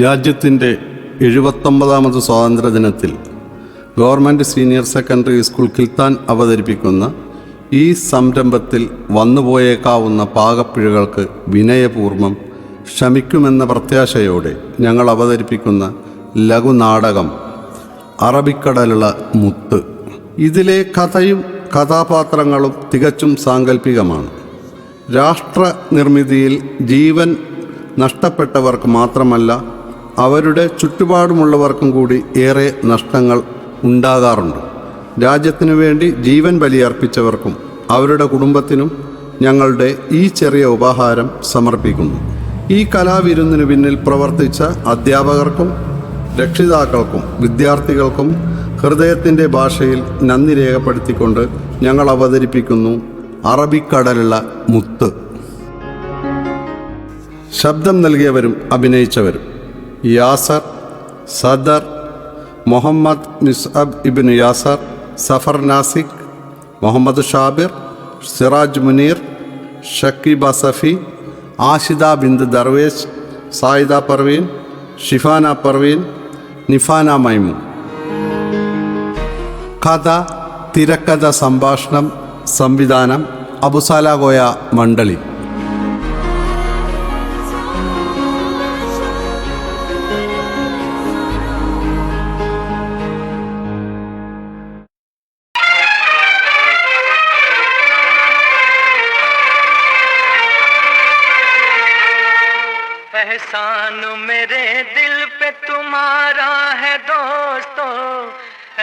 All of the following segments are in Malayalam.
രാജ്യത്തിന്റെ എഴുപത്തൊമ്പതാമത് സ്വാതന്ത്ര്യ ദിനത്തിൽ government senior secondary school Kiltan അവതരിപ്പിക്കുന്ന ഈ സംരംഭത്തിൽ വന്നുപോയേക്കാവുന്ന പാകപ്പിഴകൾക്ക് വിനയപൂർവം ക്ഷമിക്കുമെന്ന പ്രത്യാശയോടെ ഞങ്ങൾ അവതരിപ്പിക്കുന്ന ലഘുനാടകം അറബിക്കടലുള്ള മുത്ത്. ഇതിലെ കഥയും കഥാപാത്രങ്ങളും തികച്ചും സാങ്കല്പികമാണ് രാഷ്ട്ര നിർമ്മിതിയിൽ ജീവൻ നഷ്ടപ്പെട്ടവർക്ക് മാത്രമല്ല അവരുടെ ചുറ്റുപാടുമുള്ളവർക്കും കൂടി ഏറെ നഷ്ടങ്ങൾ ഉണ്ടാകാറുണ്ട്. രാജ്യത്തിനു വേണ്ടി ജീവൻ ബലിയർപ്പിച്ചവർക്കും അവരുടെ കുടുംബത്തിനും ഞങ്ങളുടെ ഈ ചെറിയ ഉപഹാരം സമർപ്പിക്കുന്നു. ഈ കലാവിരുന്നിന് പിന്നിൽ പ്രവർത്തിച്ച അധ്യാപകർക്കും രക്ഷിതാക്കൾക്കും വിദ്യാർത്ഥികൾക്കും ഹൃദയത്തിന്റെ ഭാഷയിൽ നന്ദി രേഖപ്പെടുത്തിക്കൊണ്ട് ഞങ്ങൾ അവതരിപ്പിക്കുന്നു അറബിക്കടലുള്ള മുത്ത്. ശബ്ദം നൽകിയവരും അഭിനയിച്ചവരും. യാസർ സദർ മുഹമ്മദ് നിസ്അബ് ഇബിൻ യാസർ സഫർ നാസിക് മുഹമ്മദ് ഷാബിർ സിറാജ് മുനീർ ഷക്കീബ സഫി ആഷിദ ബിന്ദ് ദർവേശ് സായിദ പർവീൻ ഷിഫാന പർവീൻ നിഫാന മൈമു കഥ തിരക്കഥ സംഭാഷണം സംവിധാനം അബുസാലാഗോയ മണ്ഡലി.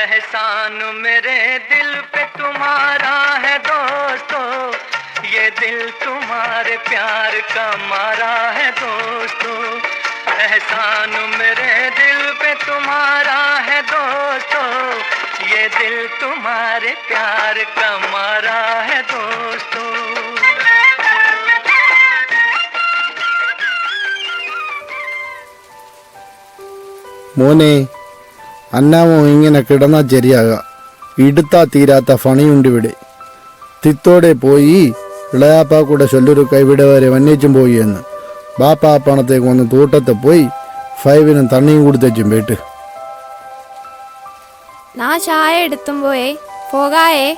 एहसान मेरे दिल पे तुम्हारा है दोस्तों। ये दिल तुम्हारे प्यार का मारा है दोस्तों। एहसान मेरे दिल पे तुम्हारा है दोस्तों। ये दिल तुम्हारे प्यार का मारा है दोस्तों। മോനെ അന്നാമോ ഇങ്ങനെ കിടന്നാൽ ശരിയാകുക ഇടുത്താ തീരാത്ത ഫണിയുണ്ടിവിടെ തിത്തോടെ പോയി ഇളയാപ്പാക്കൂടെ ചൊല്ലൊരു കൈവിടെ വരെ വന്നേച്ചും പോയി എന്ന്. ബാപ്പാ പണത്തേക്ക് വന്ന് തോട്ടത്തെ പോയി ഫൈവിനും തണ്ണിയും കൊടുത്തേച്ചും വേട്ട് നാ ചായ എടുത്തും പോയെ പോകായേ.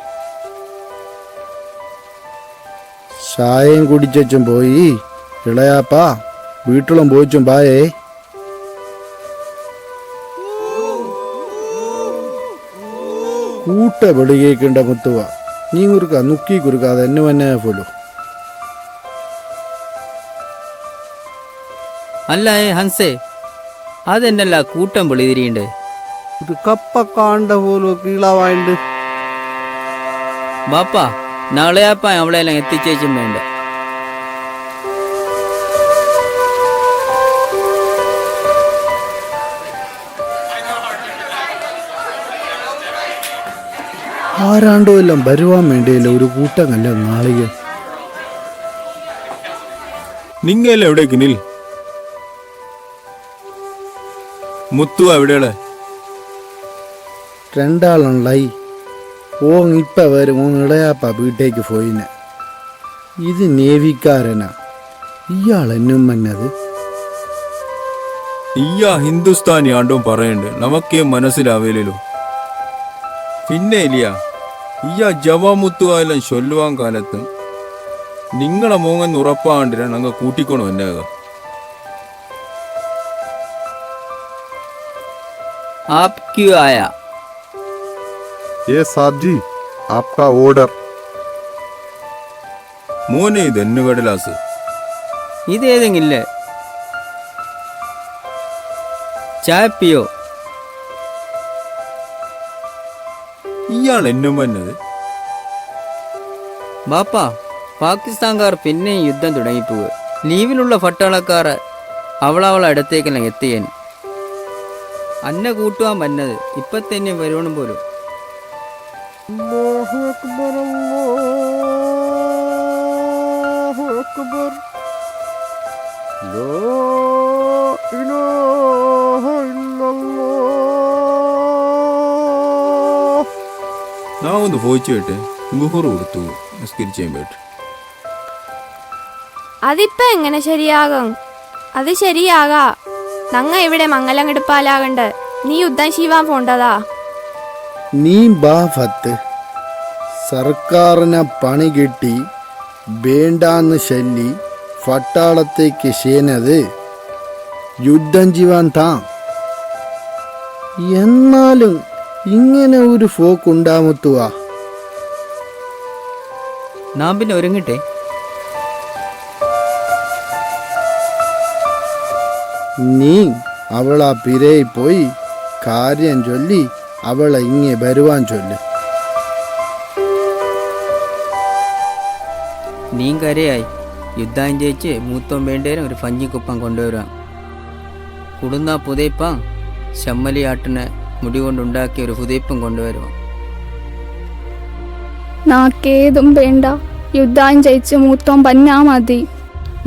ചായയും കുടിച്ചും പോയി. ഇളയാപ്പ വീട്ടിലും പോയിച്ചും പായേ. കൂട്ട വെളികേക്കേണ്ട മുത്തുവ. നീ കുറുക്ക നുക്കി കുറുക്ക അത് എന്നെ വന്നെ പോലും. അല്ല ഏ ഹൻസേ അതെന്നല്ല കൂട്ടം വെളിതിരിയുണ്ട്? ഒരു കപ്പ കാണ്ട പോലും കീളാവായുണ്ട്. ബാപ്പാ നാളെയാപ്പാ അവളെല്ലാം എത്തിച്ചേച്ചും വേണ്ട. ആരാണ്ടോ എല്ലാം വരുവാൻ വേണ്ടിയല്ല ഒരു കൂട്ടമല്ല നാളിക നിങ്ങൾ എവിടേക്ക് നിൽ? മുത്തു എവിടെയുള്ള രണ്ടാളുണ്ടായി ഓ ഇപ്പ വരും ഓ ഇളയാപ്പ വീട്ടേക്ക് പോയിന്. ഇത് നേവിക്കാരനാ. ഇയാൾ എന്നും മന്നത് ഇയാ ഹിന്ദുസ്ഥാനി ആണ്ടും പറയണ്ട് നമുക്കേ മനസ്സിലാവില്ലല്ലോ പിന്നെ ഇല്ല ഇയ്യ ജവാമുത്തുവായാലും ചൊല്ലുവാൻ കാലത്ത് നിങ്ങളെ മോങ്ങൻ ഉറപ്പാണ്ടിരാണ് അങ്ങ് കൂട്ടിക്കൊണ്ടു എന്നാക ആപ് ക്യൂ ആയ ये साहब जी आपका ऑर्डर മോനെ ഇത് എന്നു കടലാസ് ഇതേതെങ്കില്ല ചായ പിയോ ഇയാൾ എന്നും വന്നത്? ബാപ്പാ പാകിസ്ഥാൻകാർ പിന്നെയും യുദ്ധം തുടങ്ങിപ്പോവുക. ലീവിലുള്ള പട്ടാളക്കാർ അവളവളെ അടുത്തേക്കെല്ലാം എത്തിയേൻ അന്നെ കൂട്ടുവാൻ വന്നത് ഇപ്പൊ തന്നെ വരുവണം പോലും. നാ ഒന്ന് പോയിച്ചു കേട്ടെ ഗുഹർ കൊടുത്തു. നിസ്കരിച്ചേൻ പോയിട്ട് അതിപ്പോ എങ്ങനെ ശരിയാകും? അത് ശരിയാകാ. നങ്ങ ഇവിടെ മംഗലങ്ങെടുപ്പാലാകണ്ട് നീ യുദ്ധം ശീവാൻ പോണ്ടതാ. നീ ബാ ഫത്ത്. സർക്കാരിനെ പണി കിട്ടി. വേണ്ടാന്ന് ശല്ലി. പട്ടാളത്തേക്ക് ശേനത് യുദ്ധം ജീവാൻ താ. എന്നാലും ഇങ്ങനെ ഒരു ഫോക്ക് ഉണ്ടാമുത്തുവാ നാം പിന്നെ ഒരുങ്ങട്ടെ? നീ അവളാ പിരയിൽ പോയി കാര്യം ചൊല്ലി അവളെ ഇങ്ങെ വരുവാൻ ചൊല്ലി. നീ കരയായി യുദ്ധം ജയിച്ച് മൂത്തോം വേണ്ടേരം ഒരു ഫഞ്ഞിക്കുപ്പം കൊണ്ടുവരാം. കുടുന്ന പുതയപ്പം ശമ്മലിയാട്ടിന് മുടി കൊണ്ടുണ്ടാക്കിയ ഒരു പുതയിപ്പം കൊണ്ടുവരുമോ നാക്കേതും വേണ്ട. യുദ്ധം ജയിച്ച് മൂത്തോം പന്നാ മതി.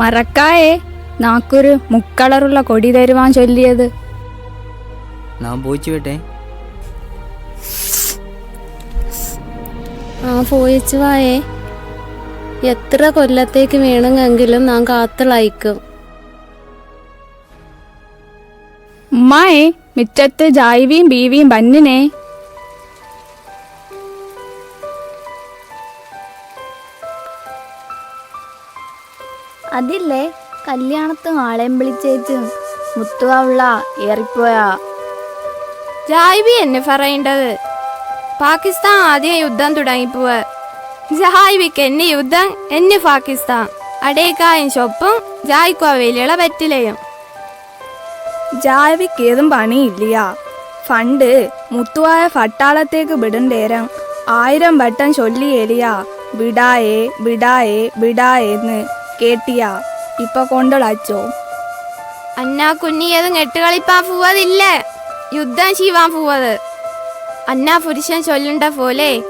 മറക്കായേ നാക്കൊരു മുക്കളറുള്ള കൊടി തരുവാൻ ചൊല്ലിയത്. നാം പോയിച്ചു വിട്ടെ ആ പോയിച്ചു വായേ എത്ര കൊല്ലത്തേക്ക് വേണമെങ്കിലും നാം കാത്തളയിക്കും ഉമ്മായെ മിറ്റത്ത് ജായ്വിയും ബീവിയും ബന്നിനെ. അതില്ലേ? കല്യാണത്ത് ആളെയും വിളിച്ചേച്ചും മുത്തുവാവുള്ള ഏറിപ്പോയാ. ജായ്ബി എന്നെ പറയേണ്ടത്? പാകിസ്ഥാൻ ആദ്യം യുദ്ധം തുടങ്ങിപ്പോവ്. ജഹായ്ബിക്ക് എന്നെ യുദ്ധം എന്നെ പാകിസ്ഥാൻ. അടേക്കായും ചൊപ്പും ജായ്ക്കോ വലിയുള്ള പറ്റില്ലയും ജായ്വിക്ക് ഏതും പണിയില്ല. ഫണ്ട് മുത്തുവായ പട്ടാളത്തേക്ക് വിടണ്ടേരം ആയിരം വട്ടം ചൊല്ലിയേലിയ വിടായേ വിടായേ വിടായേന്ന് കേട്ടിയ. ഇപ്പൊ കൊണ്ടളച്ചോ? അന്നാ കുഞ്ഞിയതും കെട്ടുകളിപ്പാൻ പോവതില്ല. യുദ്ധം ചെയ്യാൻ പോവത്. അന്നാ പുരുഷൻ ചൊല്ലുണ്ട പോലെ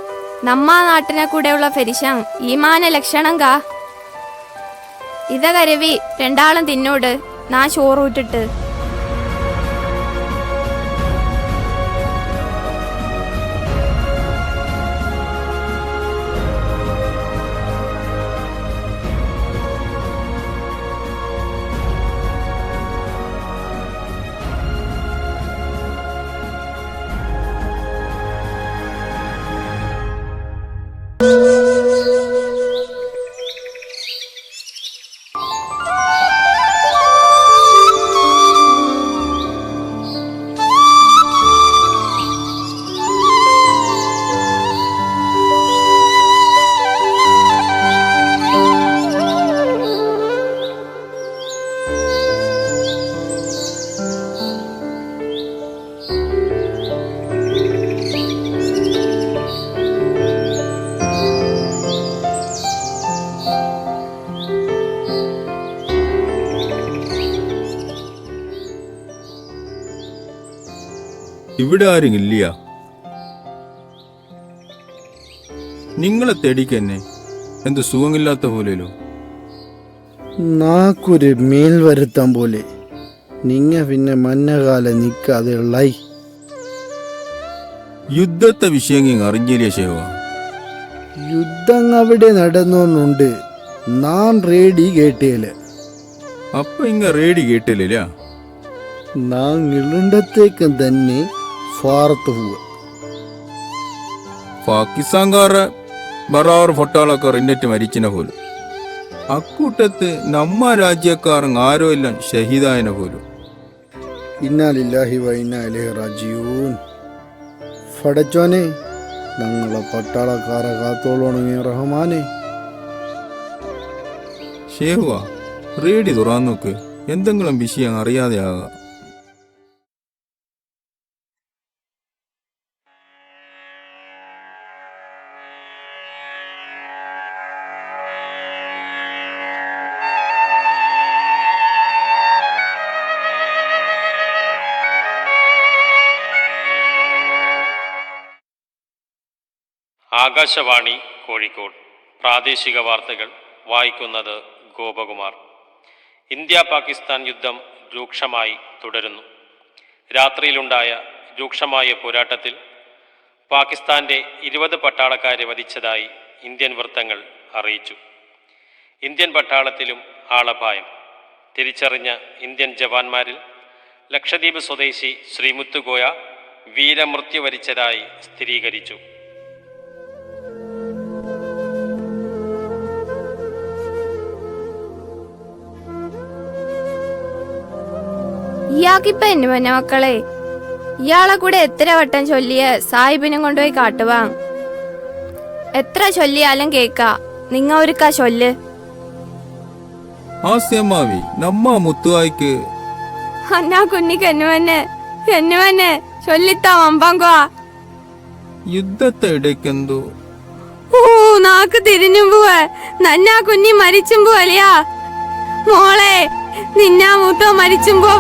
നമ്മ നാട്ടിനെ കൂടെയുള്ള പുരുഷൻ ഈമാന ലക്ഷണം കാ. ഇത കരുവി രണ്ടാളും തിന്നോട് നാ ചോറൂട്ടിട്ട് Ooh. ഇവിടെ ആരും ഇല്ല. നിങ്ങളെ തേടിക്കന്നെ എന്ത് സുഖമില്ലാത്ത പോലെയല്ലോ? നാക്കൊരു മേൽ വരുത്താൻ പോലെ. നിങ്ങ പിന്നെ മഞ്ഞകാല നിൽക്കാതെ ഉള്ളായി. യുദ്ധത്തെ വിഷയം അറിഞ്ഞില്ലേ ശേവ യുദ്ധം അവിടെ നടന്നോന്നുണ്ട്. നാം റേഡി കേട്ടേൽ അപ്പൊ ഇങ്ങ റേഡി കേട്ടില്ല നാം ഇളുണ്ടത്തേക്കും തന്നെ ഫാറത്ത് പോവുക പാകിസ്ഥാൻകാരെ ബറാവർ ഫൊട്ടാളക്കാർ ഇന്നിട്ട് മരിച്ചിനെ പോലും. അക്കൂട്ടത്ത് നമ്മ രാജ്യക്കാരൻ ആരോ എല്ലാം ഷഹീദായനെ പോലും. ഇന്നാലില്ലാഹി വൈനാലേ റാജിയൂൻ ഫടച്ചോനെ ഞങ്ങളെ പട്ടാളക്കാരെ കാത്തോളണമേ റഹ്മാനെ. ഷേഹുവ റേഡി തുറന്നു നോക്ക് എന്തെങ്കിലും വിഷയം അറിയാതെ ആകാം ആകാശവാണി കോഴിക്കോട്. പ്രാദേശിക വാർത്തകൾ വായിക്കുന്നത് ഗോപകുമാർ. ഇന്ത്യ പാകിസ്ഥാൻ യുദ്ധം രൂക്ഷമായി തുടരുന്നു. രാത്രിയിലുണ്ടായ രൂക്ഷമായ പോരാട്ടത്തിൽ പാകിസ്ഥാന്റെ ഇരുപത് പട്ടാളക്കാരെ വധിച്ചതായി ഇന്ത്യൻ വൃത്തങ്ങൾ അറിയിച്ചു. ഇന്ത്യൻ പട്ടാളത്തിലും ആളപായം. തിരിച്ചറിഞ്ഞ ഇന്ത്യൻ ജവാന്മാരിൽ ലക്ഷദ്വീപ് സ്വദേശി ശ്രീമുത്തുഗോയ വീരമൃത്യു വരിച്ചതായി സ്ഥിരീകരിച്ചു. ഇയാൾക്കിപ്പ എന്നെ പിന്നെ മക്കളെ? ഇയാളെ കൂടെ എത്ര വട്ടം ചൊല്ലിയ സാഹിബിനും കൊണ്ടുപോയി കാട്ടുവാങ് എത്ര ചൊല്ലിയാലും കേക്ക. നിങ്ങ ഒരുക്കാ ചൊല്ല്. ആസ്യമ്മാവി നമ്മ മുത്തുവായിക്ക്. അന്നാ കുഞ്ഞിക്ക് എന്നെ പൊന്നെ എന്നെ പൊന്നെ ചൊല്ലിത്താ വമ്പാങ്കോ യുദ്ധത്തെ ഇടയ്ക്കെന്തോ ഓ നാക്ക് തിരിഞ്ഞും പോവാ നന്നാ കുഞ്ഞി മരിച്ചും പോലെയാ മോളെ നിന്നാ മൂത്തോ മരിച്ചും പോ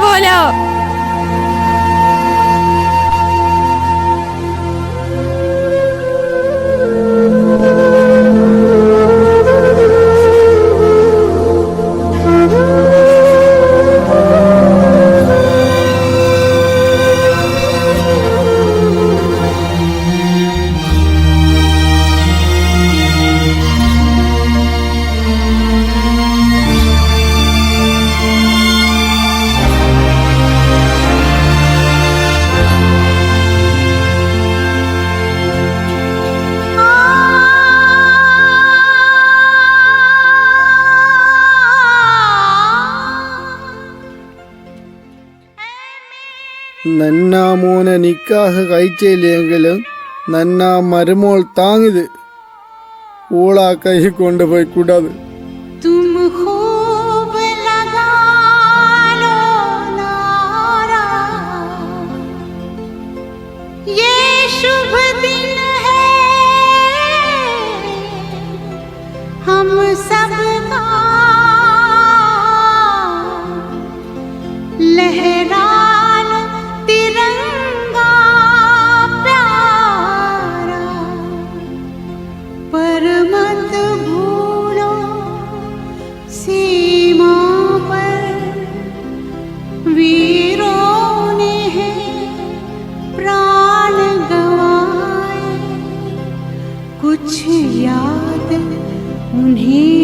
നന്നാ മോനെ നിക്കാഹ് കഴിച്ചില്ലെങ്കിലും നന്നാ മരുമോൾ താങ്ങിത് ഓളാ കൈ കൊണ്ടുപോയി കൂടാതെ तुम खूब लगा लो नारा ये शुभ दिन है हम सबका लहरा उन्हें